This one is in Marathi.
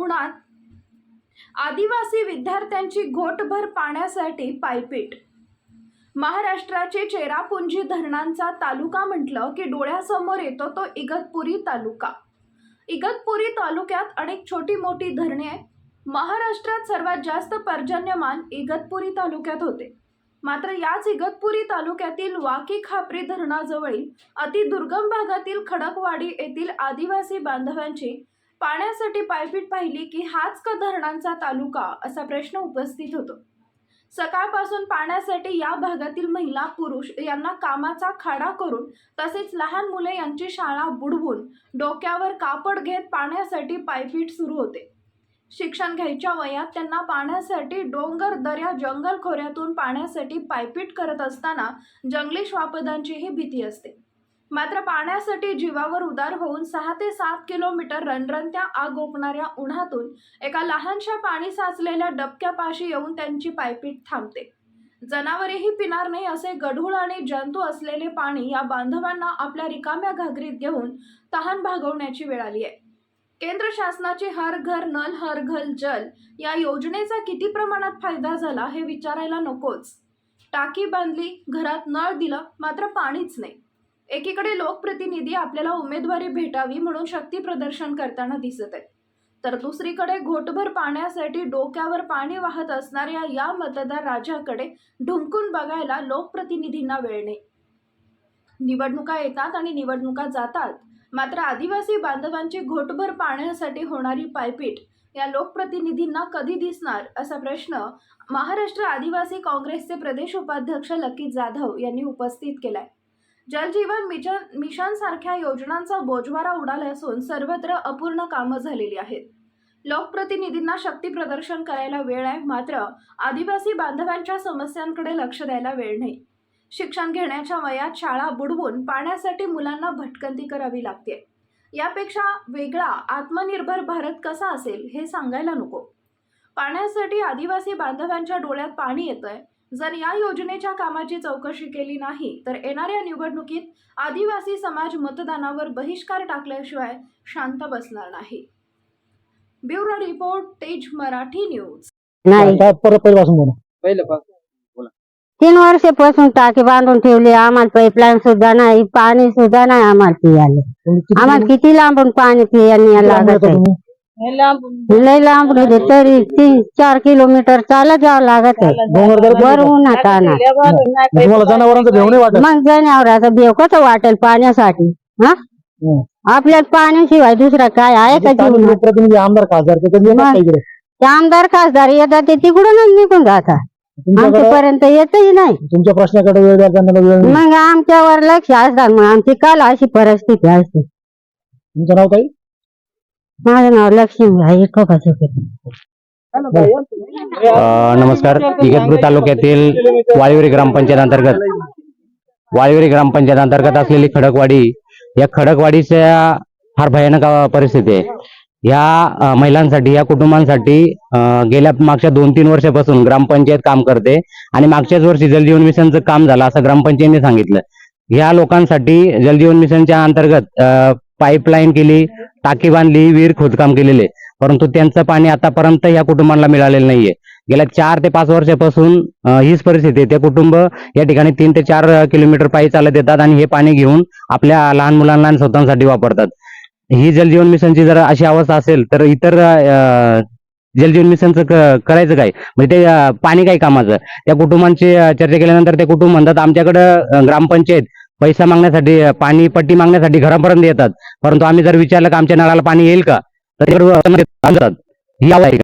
उन्हात आदिवासी विद्यार्थ्यांची घोटभर पाण्यासाठी पायपीट. महाराष्ट्राचे चेरापुंजी धरणांचा तालुका म्हटलं की डोळ्यासमोर येतो तो इगतपुरी तालुका. इगतपुरी तालुक्यात अनेक छोटी मोठी धरणे आहेत. महाराष्ट्रात सर्वात जास्त पर्जन्यमान इगतपुरी तालुक्यात होते. मात्र याच इगतपुरी तालुक्यातील वाकी खापरी धरणाजवळील अतिदुर्गम भागातील खडकवाडी येथील आदिवासी बांधवांची पाण्यासाठी पायपीट पाहिली की हाच का धरणांचा तालुका असा प्रश्न उपस्थित होतो. सकाळपासून पाण्यासाठी या भागातील महिला पुरुष यांना कामाचा खाडा करून तसेच लहान मुले यांची शाळा बुडवून डोक्यावर कापड घेत पाण्यासाठी पायपीट सुरू होते. शिक्षण घ्यायच्या वयात त्यांना पाण्यासाठी डोंगर दऱ्या जंगल खोऱ्यातून पाण्यासाठी पायपीट करत असताना जंगली श्वापदांचीही भीती असते. मात्र पाण्यासाठी जीवावर उदार होऊन सहा ते सात किलोमीटर रणरणत्या आग ओकणाऱ्या उन्हातून एका लहानशा पाणी साचलेल्या डबक्यापाशी येऊन त्यांची पायपीट थांबते. जनावरेही पिणार नाही असे गढूळ आणि जंतू असलेले पाणी या बांधवांना आपल्या रिकाम्या घागरीत घेऊन तहान भागवण्याची वेळ आली आहे. केंद्र शासनाची हर घर नल हर घर जल या योजनेचा किती प्रमाणात फायदा झाला हे विचारायला नकोच. टाकी बांधली घरात नळ दिलं मात्र पाणीच नाही. एकीकडे लोकप्रतिनिधी आपल्याला उमेदवारी भेटावी म्हणून शक्ती प्रदर्शन करताना दिसत आहेत. तर दुसरीकडे घोटभर पाण्यासाठी डोक्यावर पाणी वाहत असणाऱ्या या मतदार राजाकडे ढुंकून बघायला लोकप्रतिनिधींना वेळ नाही. निवडणुका येतात आणि निवडणुका जातात. मात्र आदिवासी बांधवांची घोटभर पाण्यासाठी होणारी पायपीट या लोकप्रतिनिधींना कधी दिसणार असा प्रश्न महाराष्ट्र आदिवासी काँग्रेसचे प्रदेश उपाध्यक्ष लकी जाधव यांनी उपस्थित केलाय. जलजीवन मिशन मिशन सारख्या योजनांचा बोजवारा उडाला असून सर्वत्र अपूर्ण कामं झालेली आहेत. लोकप्रतिनिधींना शक्ती प्रदर्शन करायला वेळ आहे मात्र आदिवासी बांधवांच्या समस्यांकडे लक्ष द्यायला वेळ नाही. शिक्षण घेण्याच्या वयात शाळा बुडवून पाण्यासाठी मुलांना भटकंती करावी लागते. यापेक्षा वेगळा आत्मनिर्भर भारत कसा असेल हे सांगायला नको. पाण्यासाठी आदिवासी बांधवांच्या डोळ्यात पाणी येतंय जर या योजनेच्या कामाची चौकशी केली नाही तर येणाऱ्या निवडणुकीत आदिवासी समाज मतदानावर बहिष्कार टाकल्याशिवाय शांत बसणार नाही. ब्युरो रिपोर्ट तेज मराठी न्यूज. नाही. काय परत पहिल्यापासून बोला. पहिलं पासून तीन वर्षापासून टाकी बांधून ठेवली आम्हाला पाईपलाईन सुद्धा नाही पाणी सुद्धा नाही आम्हाला पियाले. आम्हाला किती लांबून पाणी पियाला लागत आहे? लय लांब होते तरी तीन चार किलोमीटर चालत जावं लागत वर उन्हात तुम्हाला जनावरांचं भेव नाही वाटत. मग जनावराचा देव कसं वाटेल पाण्यासाठी? हा. आपल्याला पाण्याशिवाय दुसरा काय आहे का जीवन लोकप्रतिनिधी आमदार खासदार ते कधी येतात मग. का इकडे? ते आमदार खासदार येतात ते तिकडूनच निघून जातात. तुमच्याकडे आमच्यापर्यंत येतही नाही. तुमच्या प्रश्नाकडे वेळ द्या त्यांना वेळ नाही. मग आमच्यावर लक्ष असतात मग आमची काल अशी परिस्थिती असते. तुमचं नाव काही माझं नाव लक्ष्मी आहे नमस्कार. इगतपुरी तालुक्यातील वाळीवरी ग्रामपंचायत अंतर्गत. वाळीवरी ग्रामपंचायत अंतर्गत असलेली खडकवाडी या खडकवाडीच्या फार भयानक परिस्थिती आहे. या महिलांसाठी या कुटुंबांसाठी गेल्या मागच्या दोन तीन वर्षापासून ग्रामपंचायत काम करते आणि मागच्याच वर्षी जलजीवन मिशनचं काम झालं असं ग्रामपंचायतीने सांगितलं. या लोकांसाठी जलजीवन मिशनच्या अंतर्गत पाईपलाईन केली टाकी बांधली विहीर खोदकाम केलेले. परंतु त्यांचं पाणी आतापर्यंत या कुटुंबांना मिळालेलं नाहीये. गेल्या चार ते पाच वर्षापासून हीच परिस्थिती आहे. ते कुटुंब या ठिकाणी तीन ते चार किलोमीटर पायी चालत येतात आणि हे पाणी घेऊन आपल्या लहान मुलांना आणि स्वतःसाठी वापरतात. ही जलजीवन मिशनची जर अशी अवस्था असेल तर इतर जलजीवन मिशनचं करायचं काय? म्हणजे ते पाणी काय कामाचं? त्या कुटुंबांची चर्चा केल्यानंतर ते कुटुंब म्हणतात आमच्याकडं ग्रामपंचायत पैसा मागण्यासाठी पाणी पट्टी मागण्यासाठी घरापर्यंत येतात. परंतु आम्ही जर विचारलं का आमच्या नळाला पाणी येईल का? तर ही आहे.